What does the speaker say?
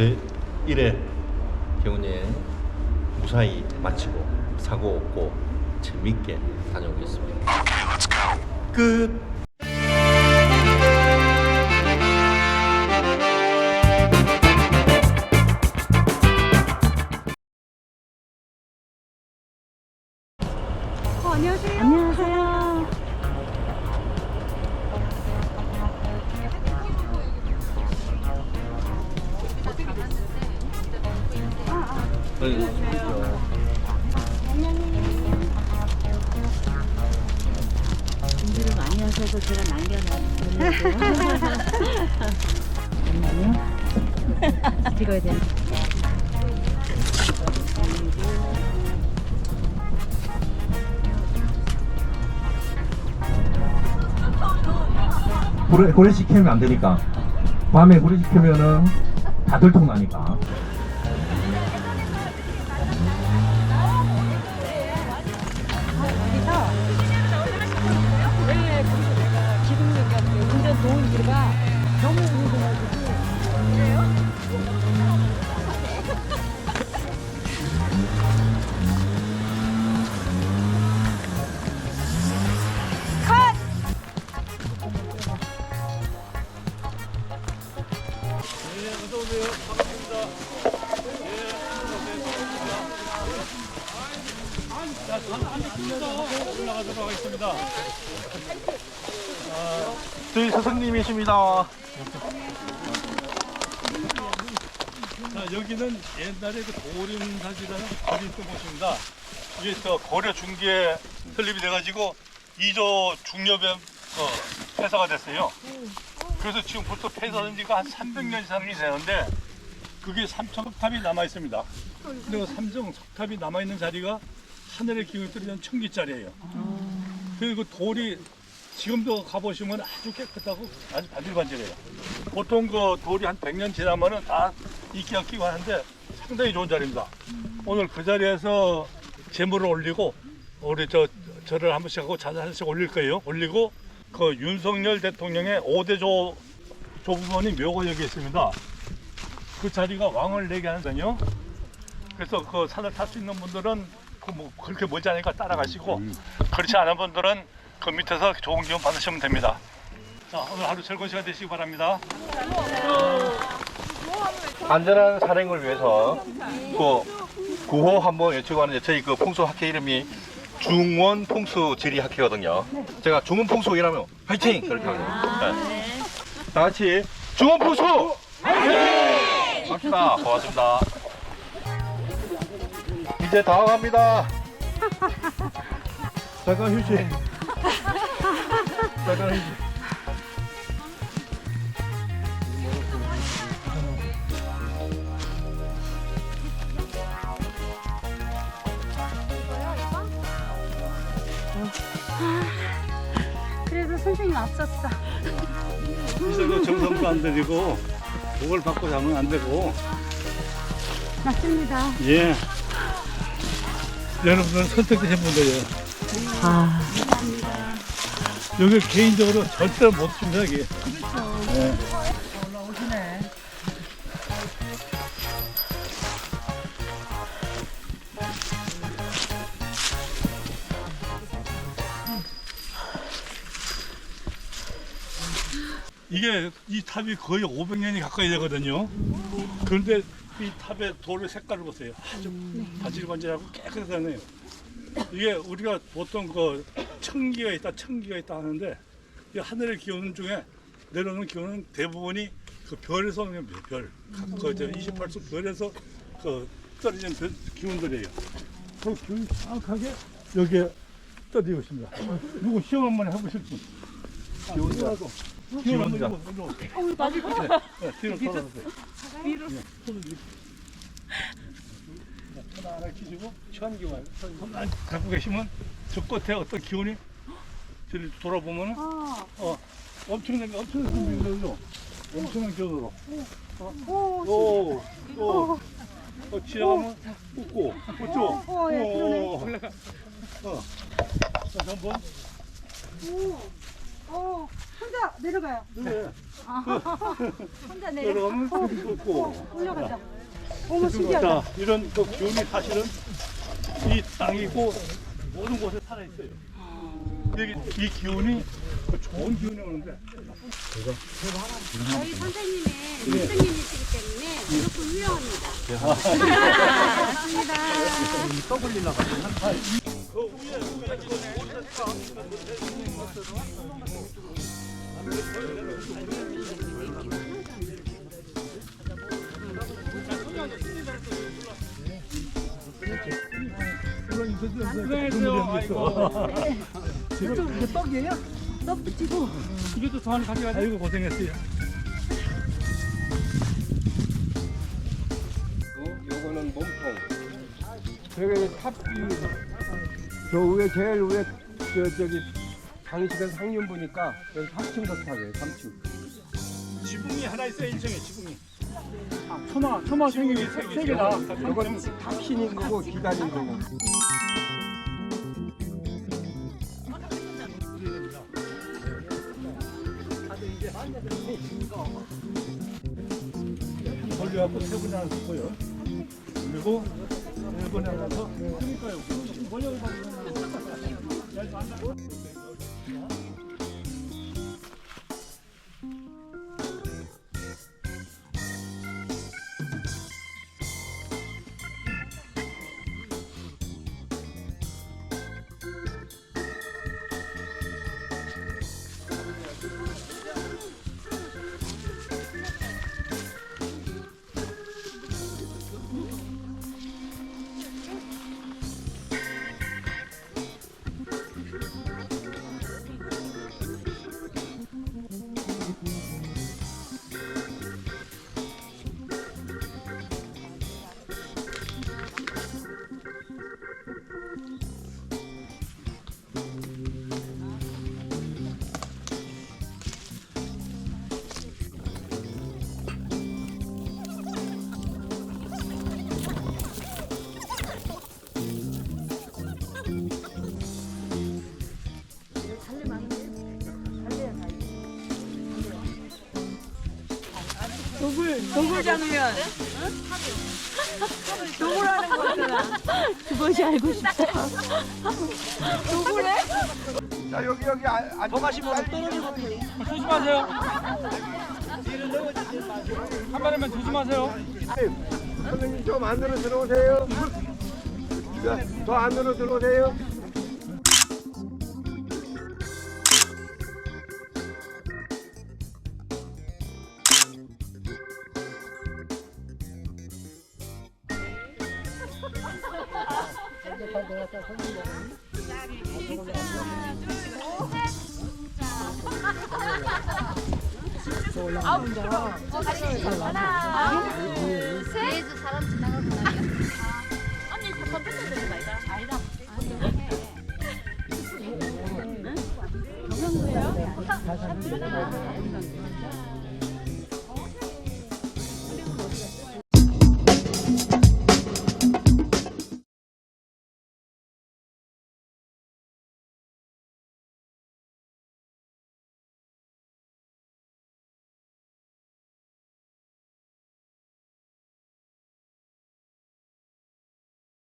제 1회 경운에 무사히 마치고 사고 없고 재밌게 다녀오겠습니다. 끝. 어, 안녕하세요. 안녕하세요. 준비를 많이 하셔서 제가. 잠깐만요. 찍어야 되나? 고래, 고래식 캐면 안 되니까. 밤에 고래식 캐면은 다 들통 나니까. 여기 운전 도움기가 너무 궁금해가지고. 올라가도록 하겠습니다. 저희 스승님이십니다. 자, 여기는 옛날에 그 도림사지라는 도림동 곳입니다. 이게 저 고려 중기에 설립이 돼가지고 2조 중엽에 어, 폐사가 됐어요. 그래서 지금 벌써 폐사된 지가 한 300년 이상이 되는데 그게 삼천 석탑이 남아 있습니다. 근데 그 삼성 석탑이 남아 있는 자리가 하늘의 기운이 떨어지는 천기짜리예요. 그리고 그 돌이 지금도 가보시면 아주 깨끗하고 아주 반질반질해요. 보통 그 돌이 한 100년 지나면은 다 이끼가 끼고 하는데 상당히 좋은 자리입니다. 오늘 그 자리에서 재물을 올리고 우리 저 절을 한 번씩 하고 자주 하나씩 올릴 거예요. 올리고 그 윤석열 대통령의 5대조 조부모님 묘가 여기 있습니다. 그 자리가 왕을 내게 하는데요. 그래서 그 산을 탈 수 있는 분들은 그 뭐 그렇게 멀지 않으니까 따라가시고 그렇지 않은 분들은 그 밑에서 좋은 기운 받으시면 됩니다. 자 오늘 하루 즐거운 시간 되시기 바랍니다. 안전한 산행을 위해서 그 구호 한번 외치고 하는데 저희 그 풍수 학회 이름이 중원 풍수 지리 학회거든요. 제가 중원 풍수 이라면 화이팅 그렇게 하거든요. 네. 다 같이 중원 풍수 화이팅! 갑시다. 고맙습니다. 이제 다 갑니다. 잠깐 휴식. 그래도 선생님 앞섰어. 이사도 정성도 안 들이고 그걸 받고 자면 안 되고 맞습니다. 예 여러분은 선택되신 분들이에요 아, 여기 개인적으로 절대 못 줍니다 여기 예. 이게 이 탑이 거의 500년이 가까이 되거든요. 그런데 이 탑의 돌의 색깔을 보세요. 아주 반질반질하고 깨끗하네요. 이게 우리가 보통 그 청기가 있다, 청기가 있다 하는데 이 하늘의 기운 중에 내려오는 기운은 대부분이 그 별에서 오는 별. 그저 28수 별에서 그 떨어지는 별, 기운들이에요. 그 기운이 정확하게 여기에 떨어지고 있습니다. 누구 시험 한 번 해보실 분? 기운이라도. 기운 한번 해보세요. 어, 맞아. 네, 뒤로 돌아가세요. 위로. 손을 이렇게. 손 하나 키시고 손안 갖고 계시면 저 끝에 어떤 기운이 저를 돌아보면은 어, 어 엄청난 엄청난 기운이죠. 엄청난 기운으로. 오, 오, 오. 어, 지나가면 웃고, 웃죠? 어, 예, 그러네. 어. 어. 자, 한번. 오, 어, 혼자 내려가요. 네. 혼자 내려. 내려가면 좋고. 올라가자. 어머 신기하다. 자, 이런 그 기운이 사실은 이 땅이고 모든 곳에 살아 있어요. 여기 이 기운이 그 좋은 기운이 오는데. 저희 선생님의 선생님이시기 때문에 무조건 유효합니다. 이것도 더 하나 가져가자. 아이고 고생했어요. 요거는 몸통. 저기 탑, 저 위에 제일 위에 저 저기 당시간 상륜부니까 여기 3층 덕탑이에요. 3층. 지붕이 하나 있어요. 1층에 지붕이. 토마 토마 생이 세 개다. 요건 탑신인 거고 기단인 거고. 걸려갖고 세 번에 하나 쓰고요. 그리고 더. 그러니까요. 동굴 잡으면 동굴하는 거잖아. 그것이 알고 싶다. 동굴에? 자 여기 여기 아, 더 가시면 떨어지고 조심하세요. 한 마리만 조심하세요. 선생님 좀 안으로 들어오세요. 자, 더 안으로 들어오세요. 뒤에서 사람